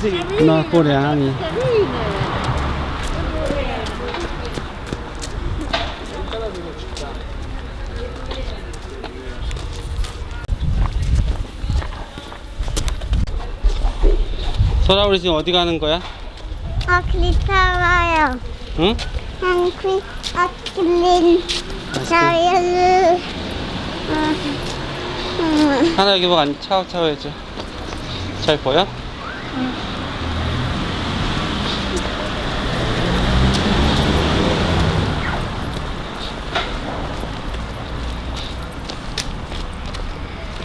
No, coreani. 소라 우리 지금 어디 가는 거야? 아, 기타와요. 응? 한퀴 아킬린 자연을 음, 하나 여기 뭐안 차오차오 해줘. 잘 보여?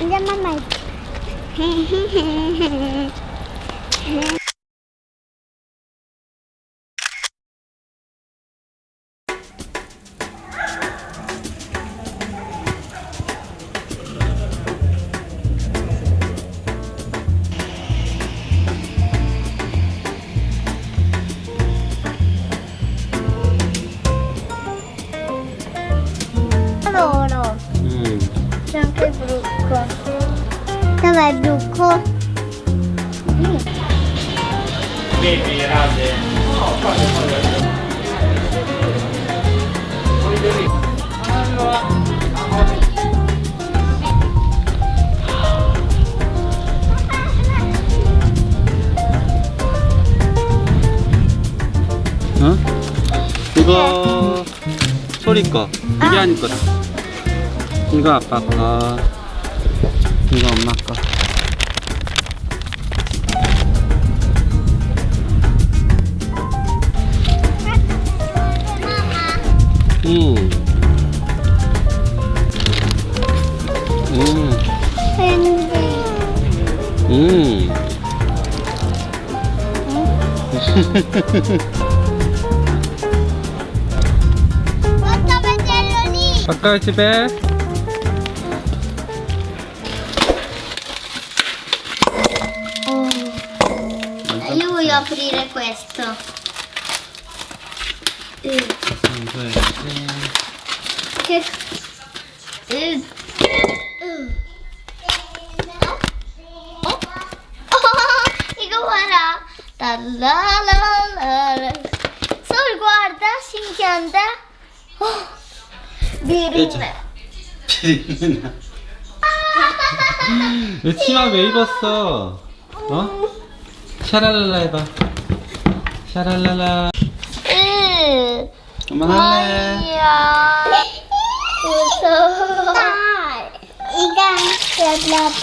이제 만 c'è anche il bruco. Dov'è il bruco? 어? 이거 소리 거. 이게 아닐 거다. 이거 아빠 거. 이거 엄마 거. Porta vederlo lì. 가까이 집에. Voglio aprire questo. Eh, 이거야지. Che... Eh. Oh. Oh, 이거 봐라. 라라라라. 솔 guarda, 신기한데? 어, 비린내. 비린내. 왜 치마 왜 입었어? 어? 샤랄랄라 해봐. 샤랄랄라. 으. 그만 할래. 아니야. 무서워. 이거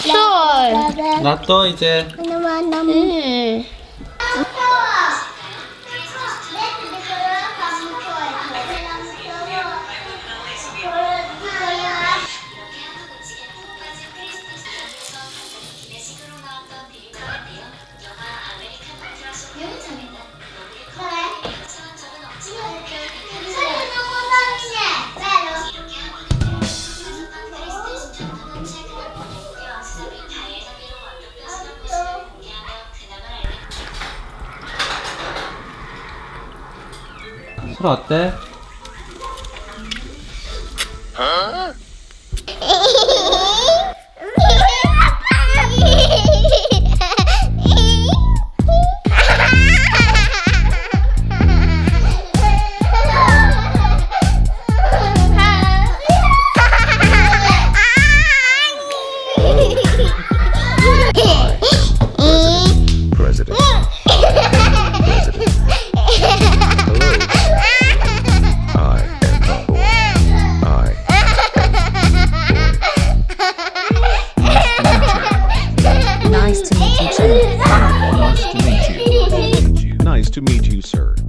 솔. 놔둬 이제. 음. 술 어때? President. To meet you, sir.